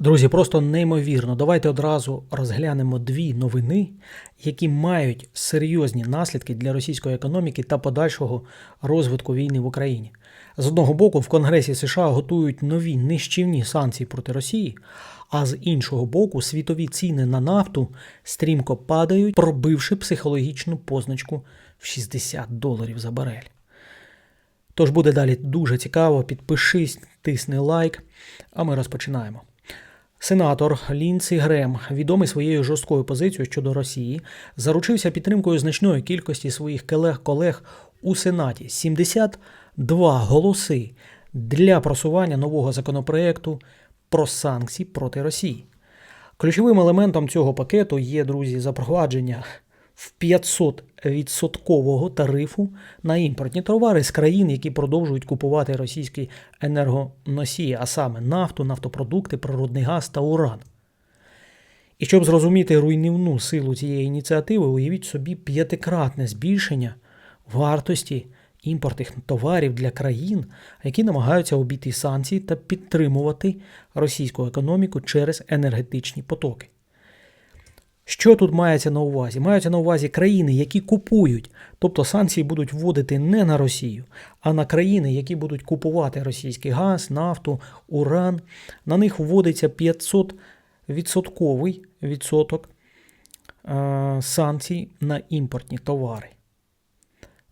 Друзі, просто неймовірно. Давайте одразу розглянемо дві новини, які мають серйозні наслідки для російської економіки та подальшого розвитку війни в Україні. З одного боку, в Конгресі США готують нові нищівні санкції проти Росії, а з іншого боку, світові ціни на нафту стрімко падають, пробивши психологічну позначку в 60 доларів за барель. Тож буде далі дуже цікаво. Підпишись, тисни лайк, а ми розпочинаємо. Сенатор Лінці Грем, відомий своєю жорсткою позицією щодо Росії, заручився підтримкою значної кількості своїх колег-колег у Сенаті 72 голоси для просування нового законопроекту про санкції проти Росії. Ключовим елементом цього пакету є, друзі, запровадження в 500% тарифу на імпортні товари з країн, які продовжують купувати російські енергоносії, а саме нафту, нафтопродукти, природний газ та уран. І щоб зрозуміти руйнівну силу цієї ініціативи, уявіть собі п'ятикратне збільшення вартості імпортних товарів для країн, які намагаються обійти санкції та підтримувати російську економіку через енергетичні потоки. Що тут мається на увазі? Маються на увазі країни, які купують, тобто санкції будуть вводити не на Росію, а на країни, які будуть купувати російський газ, нафту, уран. На них вводиться 500 відсотковий відсоток е, санкцій на імпортні товари.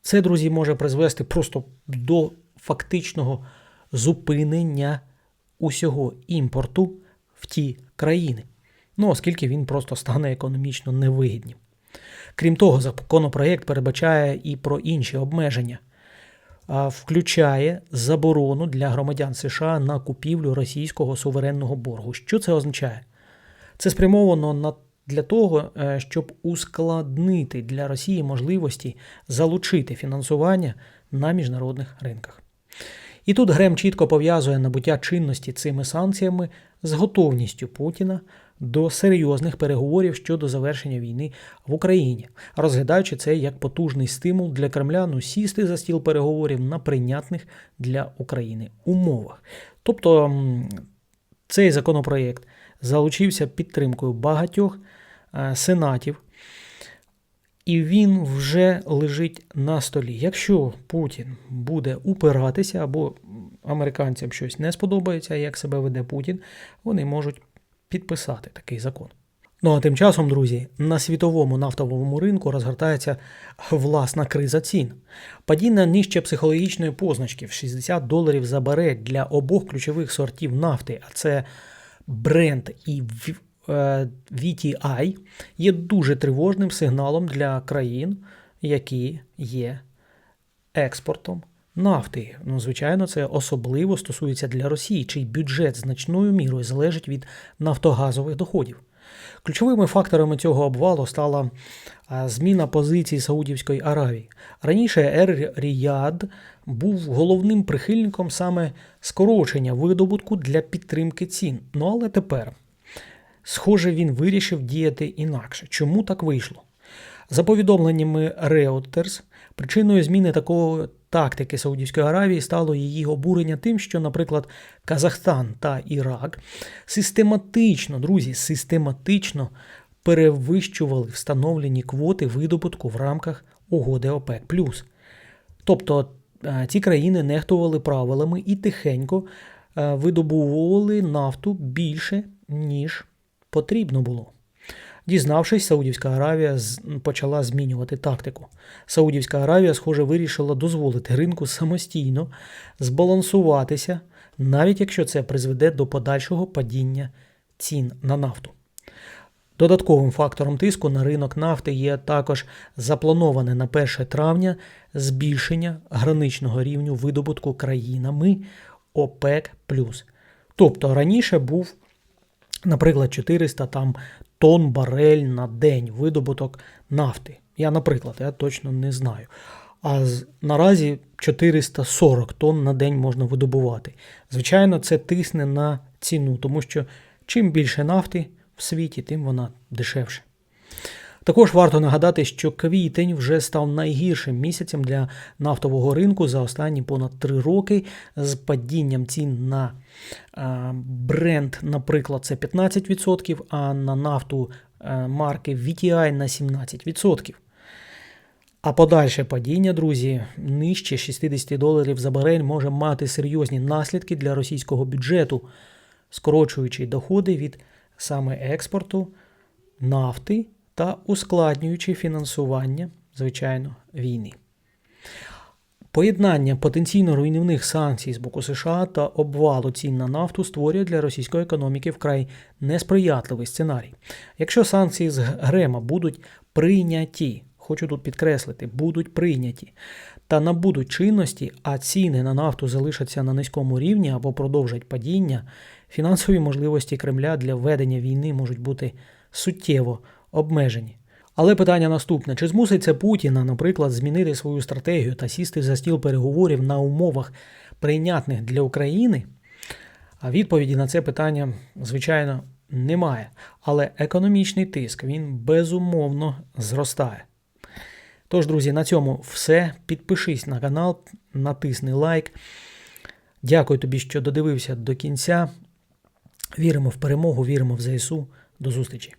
Це, друзі, може призвести просто до фактичного зупинення усього імпорту в ті країни. Ну, оскільки він просто стане економічно невигідним. Крім того, законопроєкт передбачає і про інші обмеження, включає заборону для громадян США на купівлю російського суверенного боргу. Що це означає? Це спрямовано на для того, е, щоб ускладнити для Росії можливості залучити фінансування на міжнародних ринках. І тут Грем чітко пов'язує набуття чинності цими санкціями з готовністю Путіна до серйозних переговорів щодо завершення війни в Україні, розглядаючи це як потужний стимул для Кремля сісти за стіл переговорів на прийнятних для України умовах. Тобто цей законопроєкт залучився підтримкою багатьох е, сенатів. І він вже лежить на столі. Якщо Путін буде упиратися або американцям щось не сподобається, як себе веде Путін, вони можуть підписати такий закон. Ну а тим часом, друзі, на світовому нафтовому ринку розгортається власна криза цін. Падіння нижче психологічної позначки в 60 доларів за барель для обох ключових сортів нафти, а це Brent і VTI, е, є дуже тривожним сигналом для країн, які є експортом нафти. Ну, звичайно, це особливо стосується для Росії, чий бюджет значною мірою залежить від нафтогазових доходів. Ключовими факторами цього обвалу стала зміна позиції Саудівської Аравії. Раніше Ер Ріяд був головним прихильником саме скорочення видобутку для підтримки цін. Ну але тепер, схоже, він вирішив діяти інакше. Чому так вийшло? За повідомленнями Reuters, причиною зміни такого тактики Саудівської Аравії стало її обурення тим, що, наприклад, Казахстан та Ірак систематично, друзі, систематично перевищували встановлені квоти видобутку в рамках угоди ОПЕК. Тобто е, ці країни нехтували правилами і тихенько е, видобували нафту більше, ніж потрібно було. Дізнавшись, Саудівська Аравія почала змінювати тактику. Саудівська Аравія, схоже, вирішила дозволити ринку самостійно збалансуватися, навіть якщо це призведе до подальшого падіння цін на нафту. Додатковим фактором тиску на ринок нафти є також заплановане на 1 травня збільшення граничного рівню видобутку країнами ОПЕК. Тобто раніше був, наприклад, 400 там тонн барель на день видобуток нафти. Я, наприклад, я точно не знаю. А наразі 440 тонн на день можна видобувати. Звичайно, це тисне на ціну, тому що чим більше нафти в світі, тим вона дешевше. Також варто нагадати, що квітень вже став найгіршим місяцем для нафтового ринку за останні понад три роки з падінням цін на бренд, наприклад, це 15%, а на нафту е, марки VTI на 17%. А подальше падіння, друзі, нижче 60 доларів за барель може мати серйозні наслідки для російського бюджету, скорочуючи доходи від саме експорту нафти та ускладнюючи фінансування, звичайно, війни. Поєднання потенційно руйнівних санкцій з боку США та обвалу цін на нафту створює для російської економіки вкрай несприятливий сценарій. Якщо санкції з Грема будуть прийняті, хочу тут підкреслити, будуть прийняті та набудуть чинності, а ціни на нафту залишаться на низькому рівні або продовжать падіння, фінансові можливості Кремля для ведення війни можуть бути суттєво обмежені. Але питання наступне: чи змусить це Путіна, наприклад, змінити свою стратегію та сісти за стіл переговорів на умовах прийнятних для України? А відповіді на це питання, звичайно, немає. Але економічний тиск він безумовно зростає. Тож, друзі, на цьому все. Підпишись на канал, натисни лайк. Дякую тобі, що додивився до кінця. Віримо в перемогу, віримо в ЗСУ. До зустрічі!